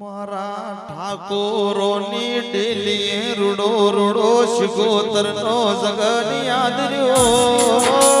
મારા ઠાકોરોની ડેલી રૂડો રૂડો શિગોતર નો જગન યાદ રહ્યો.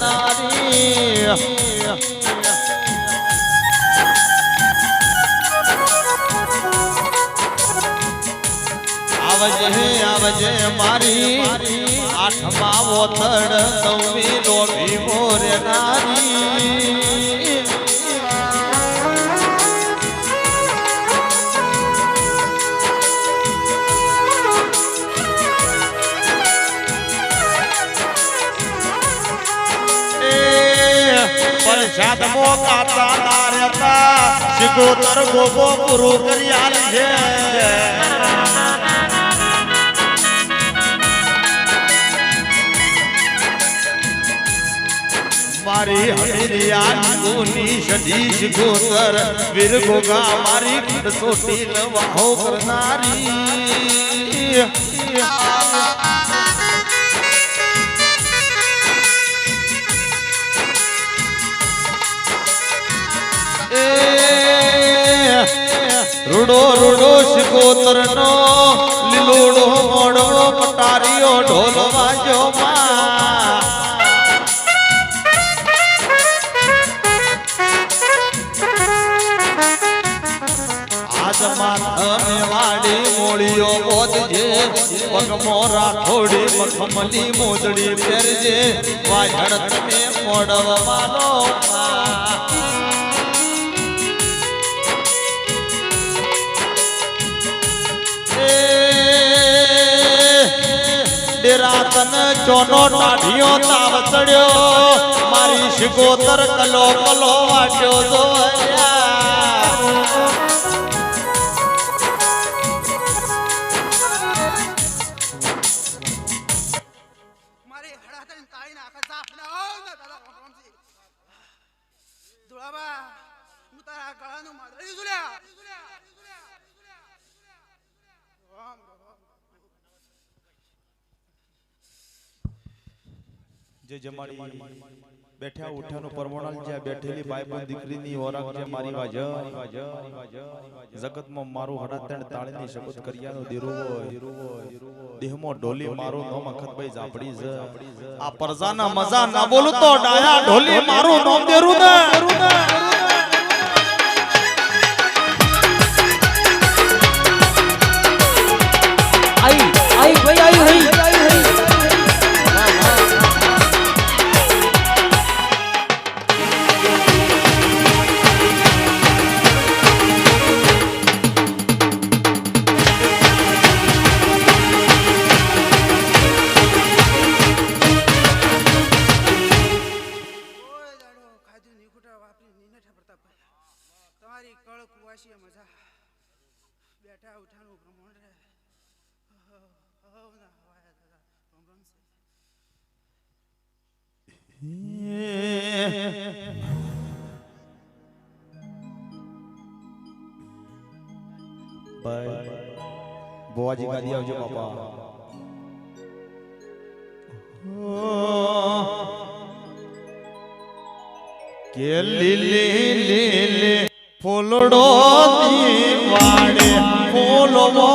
ઝરનારી આવજે આવજે મારી. આઠમા વોથડ નવમી લોભી મોરે નારી. પ્રસાદ મોકાતા નારતા સિગોતર ગોગો પૂરો કરી આલ છે મારી હરિયા ગોની સદીશ ગોતર વીર ગોગા મારી ખડસોટી લવાહો કરનારી. રૂડો રૂડો શિકોતર નો લીલોડો મોડો પટારીઓ ઢોલ વાજો રાખોડી મખમલી, મોજડી પહેરજે વાયડ તમે મોડવવાનો ડેરા તન ચોનો ટાઢિયો તાવ ચડ્યો મારી શિગોતર કલો પલો વાટ્યો જોયા. તારા ગળાનું માદળી. જે જમાડી બેઠા ઉઠાનું પરમોણાલ જ્યાં બેઠેલી બાઈબંધ દીકરીની ઓરાક જે મારી વાજ જગતમાં મારું હડાતણ તાળીની શપથ કર્યાનો દેરુવો દેહમાં ઢોલી મારું નોમ અખતભાઈ ઝાપડી જ આ પરજાના મજા ના બોલું તો ડાયા ઢોલી મારું નોમ દેરું ને आई आई भाई आई आई નીનેઠા તમારી કળ કુવાસીએ મજા બેઠા ઉઠાનું ભ્રમણ રે ના હવાયા દાદા ભ્રમણ છે બોવાજી ગાદી આવજો બાપા. કે લીલી લીલી ફૂલડો દીવાડે ફૂલવો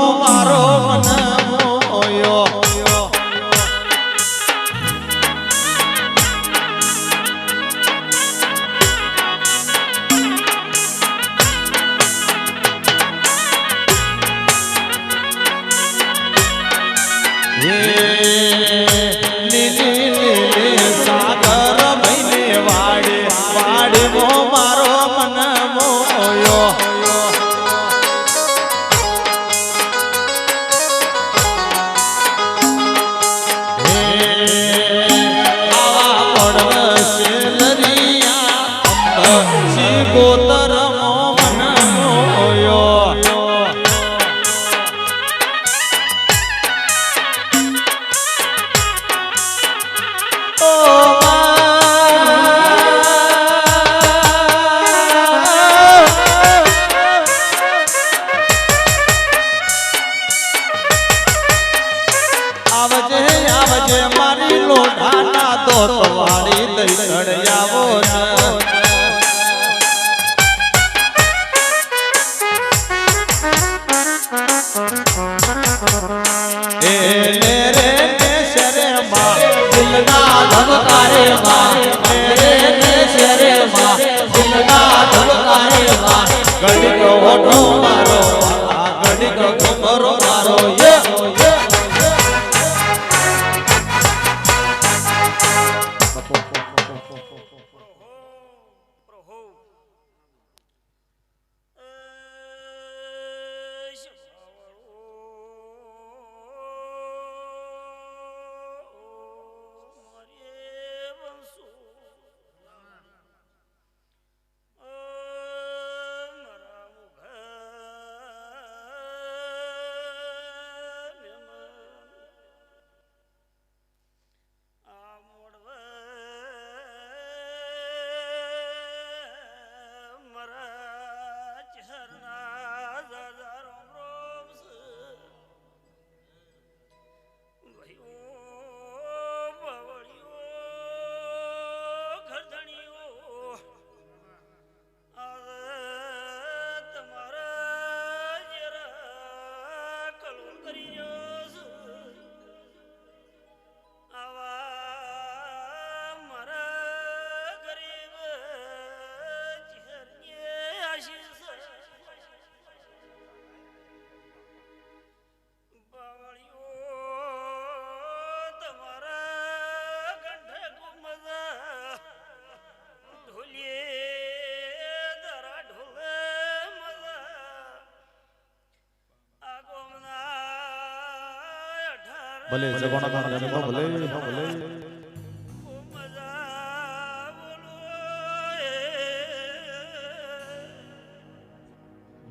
ભલે જગોના જગો ભલે. ભલે.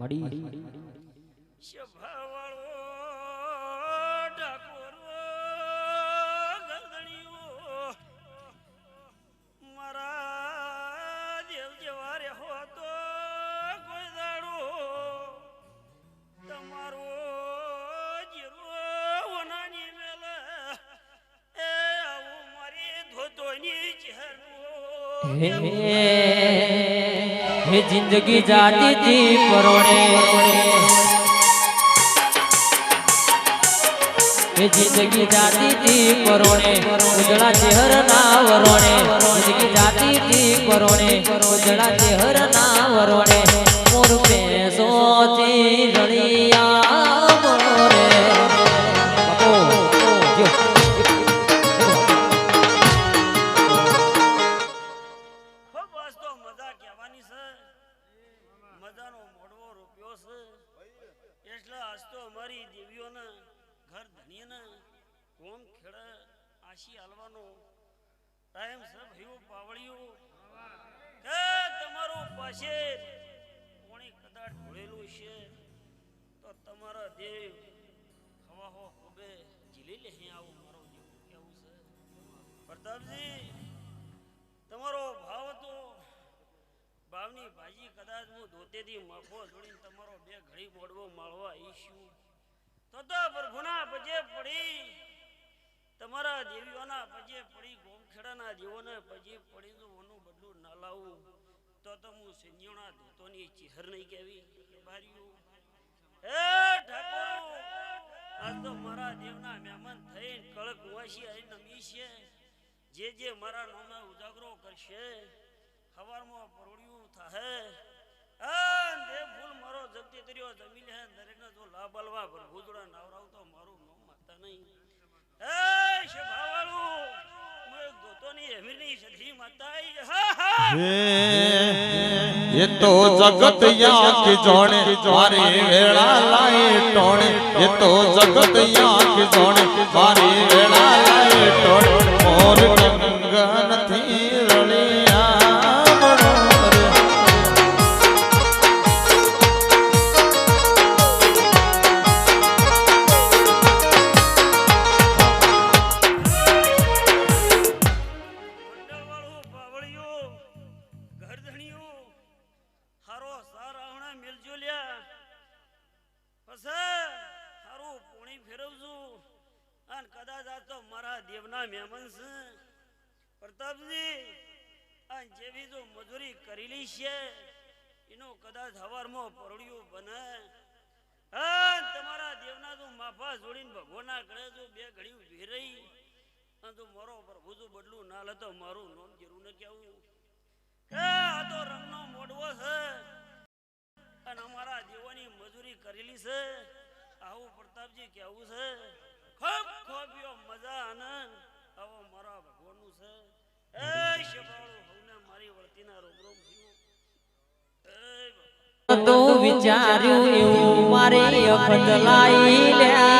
મજા હે જિંદગી જાતી તી પરોણે. હે જિંદગી જાતી તી પરોણે, ઉજળા ચહેર ના વરોણે. જિંદગી જાતી તી પરોણે, ઉજળા ચહેર ના વરોણે. મોર પેસો થી રણિયા ધણીને કોમ ખેડા આશી હાલવાનો. ટાઈમ છે ભાઈઓ પાવળીઓ કે તમારું પાસે કોણી કદાચ ઢોળેલું છે, તો તમારા દેવ હવા હો ખૂબે જીલી લે અહીં આવું મારો જેવું કેવું છે? પ્રતાપજી, તમારો ભાવ હતો ભાવની ભાજી કદાચ હું ધોતેથી માફો જોડીને તમારો બે ઘડી મોડવો માળવા આવીશું. તો તો પ્રભુના પજે પડી. તમારા દેવીઓના પજે પડી, ગોમખેડાના દેવોને પજે પડી ઓનું બદલું ના લાવું. તો તો હું ધોતોની ચહેર નહીં ઠાકોર, આજ તો મારા દેવના મહેમાન થઈ કળક વાસી આવી મી છે. જે જે મારા નામે ઉજાગરો કરશે, હવારમાં પરોડિયું થાહે. આ ફૂલ મારો જગતી તર્યો, જમીન હે દરેકને જો લાભ આલવા ભરભુજડા નાવરાવ તો મારું નો માતા નહીં. એ શભાવાળું હું એક દોતોની અમીરની સધી માતા આઈ. હા. હા એ તો જગત યાક જોણે મારે વેળા લાઈ ટોણે. એ તો જગત યાક જોણે મારી આ તો મારા દેવના મહેમાન છે. પ્રતાપજી, આ જેવી જો મજૂરી કરેલી છે. એનો કદાચ હવારમાં પરળિયું બને. હા, તમારા દેવના જો માફા જોડીને ભગવાનના ગળે જો બે ઘડી રહી. અને જો મારો પ્રભુ જો બદલું ના લેતો મારું નામ જરૂર ન હે, આ તો રંગનો મોડવો છે. અને અમારા દેવોની મજૂરી કરેલી છે. આવું પ્રતાપજી કેવું છે. ખૂબ ખોબ્યો મજા આનંદ આવો મારા ભગવાનનું છે. એ શબાળો હવને મારી વળતીના રોમ થયો. તો વિચાર્યું એવું મારે બદલાઈ લ્યા.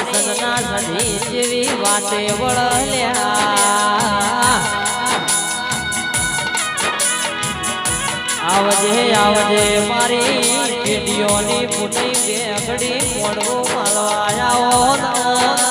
સંજય સદના સધી જેવી વાતે વળલ્યા. આવજે આવજે મારી ખેડીઓની ફૂટી બેગડી મોડવું મળવા આવો